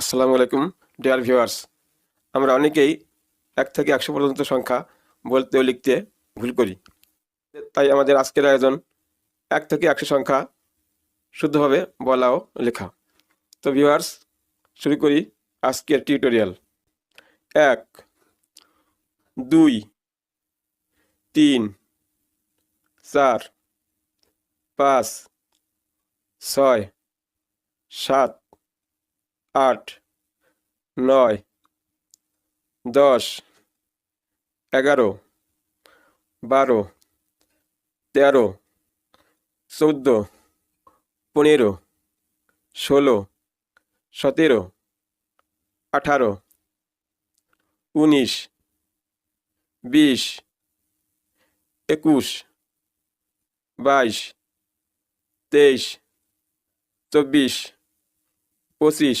আসসালামু আলাইকুম dear viewers আমরা অনেকেই এক থেকে একশো পর্যন্ত সংখ্যা বলতে ও লিখতে ভুল করি। তাই আমাদের আজকের আয়োজন এক থেকে একশো সংখ্যা শুদ্ধভাবে বলা ও লেখা। তো ভিউয়ার্স শুরু করি আজকের টিউটোরিয়াল এক, দুই, তিন, চার, পাঁচ, ছয়, সাত আট, নয়, দশ, এগারো, বারো, তেরো, চৌদ্দো, পনেরো, ষোলো, সতেরো, আঠারো, উনিশ, বিশ, একুশ, বাইশ, তেইশ, চব্বিশ, পঁচিশ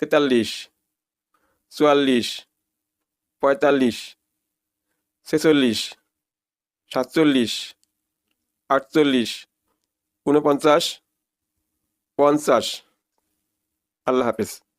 তেতাল্লিশ চুয়াল্লিশ পঁয়তাল্লিশ ছেচল্লিশ সাতচল্লিশ আটচল্লিশ ঊনপঞ্চাশ পঞ্চাশ। আল্লাহ হাফেজ।